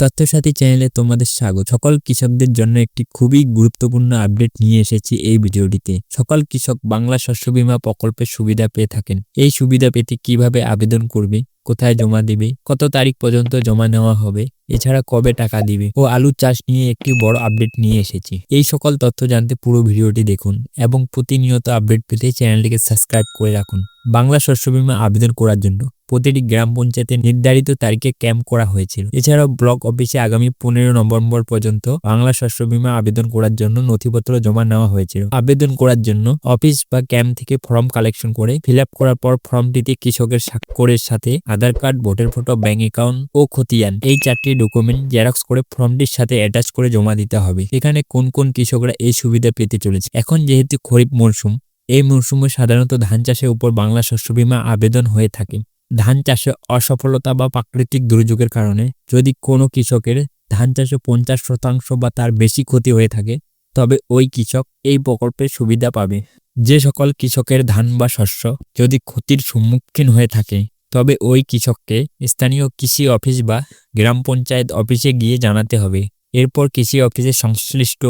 তথ্যসাথী চ্যানেলে তোমাদের স্বাগত। সকল কৃষকদের জন্য একটি খুবই গুরুত্বপূর্ণ আপডেট নিয়ে এসেছি এই ভিডিওটিতে। সকল কৃষক বাংলা শস্য বীমা প্রকল্পের সুবিধা পেয়ে থাকেন। এই সুবিধা পেতে কীভাবে আবেদন করবে? কোথায় জমা দিবে? কত তারিখ পর্যন্ত জমা নেওয়া হবে? এছাড়া কবে টাকা দিবে? ও আলু চাষ নিয়ে একটি বড় আপডেট নিয়ে এসেছি। এই সকল তথ্য জানতে পুরো ভিডিওটি দেখুন এবং প্রতিনিয়ত আপডেট পেতে চ্যানেলটিকে সাবস্ক্রাইব করে রাখুন। বাংলা শস্য বীমা আবেদন করার জন্য প্রতিটি গ্রাম পঞ্চায়েতে নির্ধারিত তারিখে ক্যাম্প করা হয়েছিল। এছাড়াও ব্লক অফিসে আগামী পনেরো নভেম্বর পর্যন্ত বাংলা শস্য বীমা আবেদন করার জন্য নথিপত্র জমা নেওয়া হয়েছিল। আবেদন করার জন্য অফিস বা ক্যাম্প থেকে ফর্ম কালেকশন করে ফিল করার পর ফর্মটিতে কৃষকের স্বাক্ষরের সাথে Aadhaar card, voter photo bank account ও খতিয়ান। এই চারটি ডকুমেন্ট জেরক্স করে ফর্মটির সাথে অ্যাটাচ করে জমা দিতে হবে। এখানে কোন কোন কৃষকরা এই সুবিধা পেতে চলেছে? এখন যেহেতু খরিফ মরশুম এই মরশুমে সাধারণত ধান চাষের উপর বাংলা শস্য বীমা আবেদন হয়ে থাকে। ধান চাষে অসফলতা বা প্রাকৃতিক দুর্যোগের কারণে যদি কোনো কৃষকের ধান চাষে পঞ্চাশ শতাংশ বা তার বেশি ক্ষতি হয়ে থাকে, তবে ওই কৃষক এই প্রকল্পের সুবিধা পাবে। যে সকল কৃষকের ধান বা শস্য যদি ক্ষতির সম্মুখীন হয়ে থাকে তবে ওই কৃষককে স্থানীয় কৃষি অফিস বা গ্রাম পঞ্চায়েত অফিসে গিয়ে জানাতে হবে। এরপর কৃষি অফিসের সংশ্লিষ্ট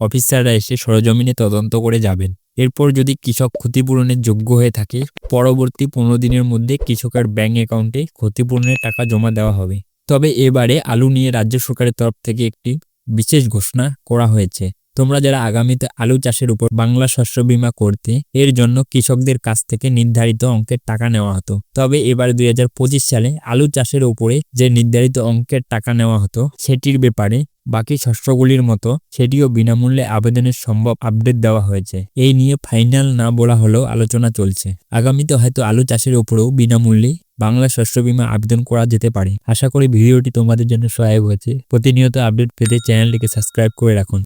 অফিসাররা এসে সরজমিনে তদন্ত করে যাবেন। এরপর যদি কৃষক ক্ষতিপূরণের যোগ্য হয়ে থাকে, পরবর্তী পনেরো দিনের মধ্যে কৃষকের ব্যাংক অ্যাকাউন্টে ক্ষতিপূরণের টাকা জমা দেওয়া হবে। তবে এবারে আলু নিয়ে রাজ্য সরকারের তরফ থেকে একটি বিশেষ ঘোষণা করা হয়েছে। তোমরা যারা আগামীতে আলু চাষের উপর বাংলা শস্য বীমা করতে, এর জন্য কৃষকদের কাছ থেকে নির্ধারিত অঙ্কের টাকা নেওয়া হতো। তবে এবার দুই হাজার পঁচিশ সালে আলু চাষের উপরে যে নির্ধারিত অঙ্কের টাকা নেওয়া হতো, সেটির ব্যাপারে বাকি শস্যগুলির মতো সেটিও বিনামূল্যে আবেদনের সম্ভব আপডেট দেওয়া হয়েছে। এই নিয়ে ফাইনাল না বলা হলেও আলোচনা চলছে। আগামীতে হয়তো আলু চাষের উপরেও বিনামূল্যে বাংলা শস্য বীমা আবেদন করা যেতে পারে। আশা করি ভিডিওটি তোমাদের জন্য সহায়ক হয়েছে। প্রতিনিয়ত আপডেট পেতে চ্যানেলটিকে সাবস্ক্রাইব করে রাখুন।